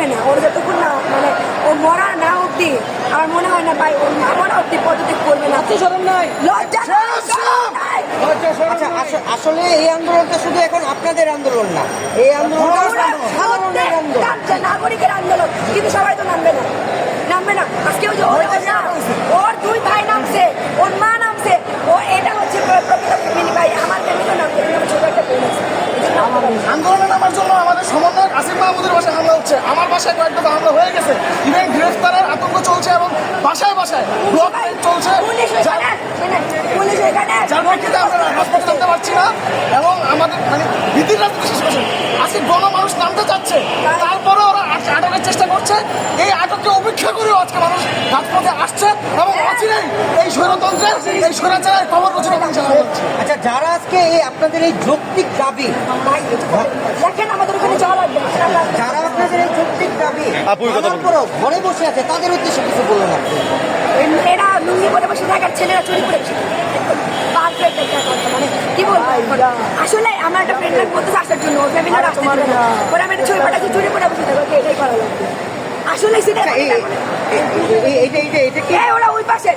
করবে না। ওর যতক্ষণ না মানে ও মরা না অব্দি আমার মনে হয় না ভাই ওর না মরা অব্দি পদত্যাগ করবে না। নাই? লজ্জা। আচ্ছা আস- আসলে এই আন্দোলনটা শুধু এখন আপনাদের আন্দোলন না। এই আন্দোলনটা আন্দোলন। নাগরিকের আন্দোলন কিন্তু সবাই তো নামবে না। নামবে না। আজকে ওই যে ওর ওর দুই ভাই নামছে ওর মা নামছে ও এটা হচ্ছে প্র- প্রকৃত ফ্যামিলি ভাই। আমার ফ্যামিলিও নামছে ছোট একটা। আন্দোলনে নামার জন্য আমাদের সমন্বয়ক আসিফ মাহমুদের বাসায় হচ্ছে আমার বাসায় কয়েকটা হামলা হয়ে গেছে। ইভেন গ্রেফতারের আতঙ্ক চলছে এবং বাসায় বাসায় ব্লক চলছে। যার- প্রেক্ষিতে আমরা রাজপথে নামতে পারছি না এবং আমাদের মানে ভীতির রাজনীতি শেষ করছে আজকে গণমানুষ নামতে চাচ্ছে তারপরে ওরা আটকের চেষ্টা করছে। এই আটককে উপেক্ষা করেও আজকে মানুষ রাজপথে আসছে এবং অচিরেই এই স্বৈরতন্ত্রের এই স্বৈরাচারের খবর ইনশাল্লাহ আচ্ছা যারা আজকে এই আপনাদের এই যৌক্তিক দাবি দেখেন আমাদের ওখানে যাওয়া লাগবে না, সেটা লাগবে না। যারা আপনাদের এই যৌক্তিক কথা ঘরে বসে আছে তাদের উদ্দেশ্যে কিছু বলুন আপনি মেয়েরা লুঙ্গি পরে বসে থাকার ছেলেরা চুরি করে বসে থাকে। কি বলব? আসলে আমার একটা ফ্রেন্ড বলতে আসার জন্য। ফ্যামিলি আসতে দিবে আমি একটা ছবি পাঠাচ্ছি চুরি করে বসে থাকো। এটাই করা লাগবে। আসলে সেটা এইটা এইটা এটা কি? ওরা ওই পাশে।